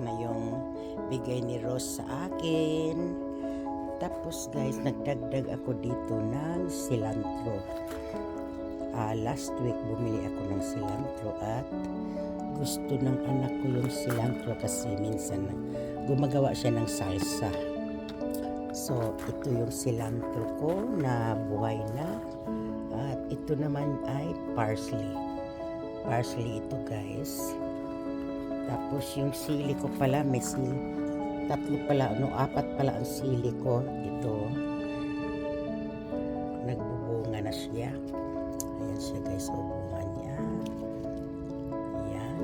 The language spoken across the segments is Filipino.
na yung bigay ni Rose sa akin. Tapos guys, nagdagdag ako dito ng cilantro. Ah, last week bumili ako ng cilantro at gusto ng anak ko yung cilantro kasi minsan gumagawa siya ng salsa. So, ito yung cilantro ko na buhay na. At ito naman ay parsley. Parsley ito guys. Tapos yung sili ko pala, may sili. Tatlo pala, ano, apat pala ang sili ko. Ito. Nagbubunga na siya. Ayan siya guys, o bunga niya. Ayan.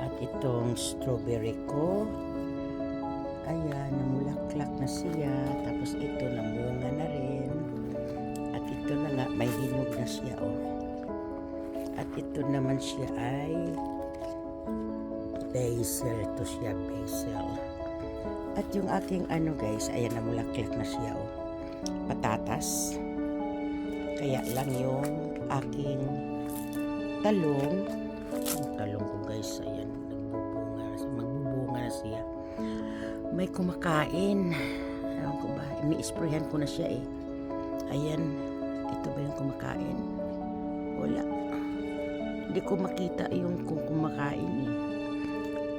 At itong strawberry ko. Ayan, namulaklak na siya. Tapos ito, namunga na rin. At ito na nga, may hinog na siya, oh. At ito naman siya ay basil. Ito siya, basil. At yung aking ano guys, ayan, namulaklak na siya, oh. Patatas. Kaya lang yung aking talong. Yung talong ko guys, ayan, nagbubunga na siya. Magbubunga na siya may kumakain. Ewan ko ba, ini-sprayhan ko na siya eh. Ayan, ito ba yung kumakain? Wala. Hindi ko makita yung kung kumakain eh.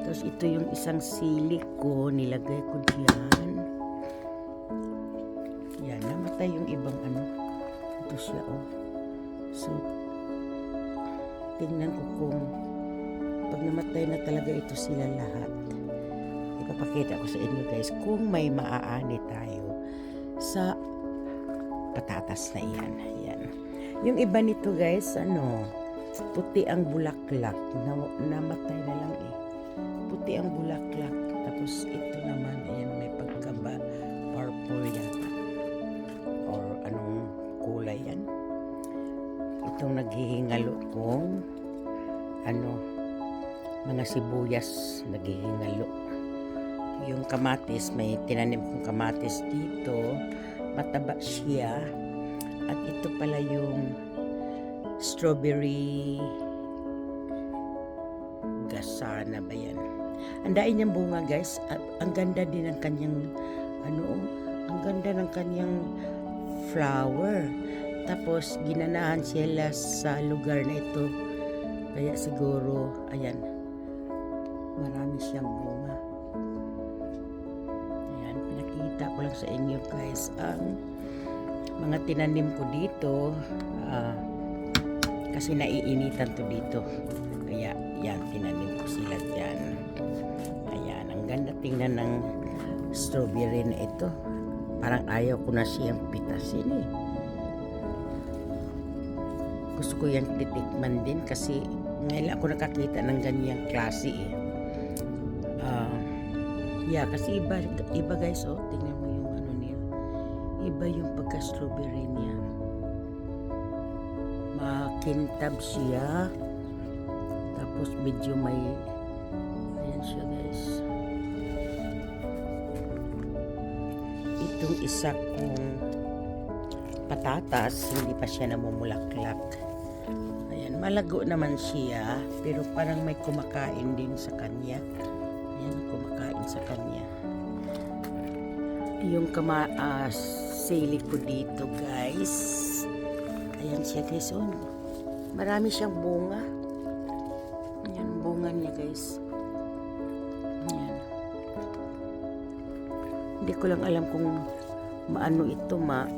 Tapos ito yung isang sili ko, nilagay ko diyan. Yan, namatay yung ibang ano. Ito siya oh. So, tingnan ko kung pag namatay na talaga ito sila lahat ipapakita ko sa inyo guys kung may maaani tayo sa patatas na iyan. Ayan. Yung iba nito guys, ano, puti ang bulaklak. Na, namatay na lang eh. Puti ang bulaklak. Tapos ito naman, ayan, may pagkaba purple yata. Or anong kulay yan. Itong naghihingalo kong ano, mga sibuyas naghihingalo yung kamatis, may tinanim kong kamatis dito. Mataba siya. At ito pala yung strawberry gasana ba yan? Ang dain niyang bunga guys. At ang ganda din ng kanyang ano, ang ganda ng kanyang flower. Tapos ginanahan sila sa lugar na ito. Kaya siguro, ayan, marami siyang bunga. Ayan, pinakita ko lang sa inyo guys ang mga tinanim ko dito. ah, kasi naiinitan to dito. Kaya yan, tinanim ko sila dyan. Ayan, ang ganda tingnan ng strawberry na ito. Parang ayaw ko na siyang pitasin eh. Gusto ko yan titikman din kasi ngayon ako nakakita ng ganyang klase eh. Ah, Yeah, kasi iba, iba guys, oh, tingnan mo yung ano niya. Iba yung pagka-strawberry niya. Makintab siya. Tapos medyo may, ayan siya guys. Itong isa kong patatas, hindi pa siya namumulaklak. Ayan, malago naman siya, pero parang may kumakain din sa kanya. Ayan, kumakain sa kanya. Yung kama, ah, sili ko dito, guys. Ayan siya, guys. Oh. Marami siyang bunga. Ayan, bunga niya, guys. Ayan. Hindi ko lang alam kung maano ito, ma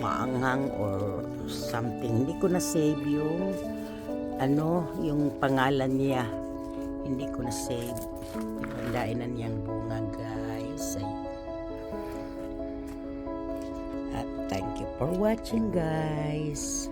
maanghang or something. Hindi ko na save yung ano, yung pangalan niya hindi ko na save ipandain na niyang bunga guys Ay. at thank you for watching guys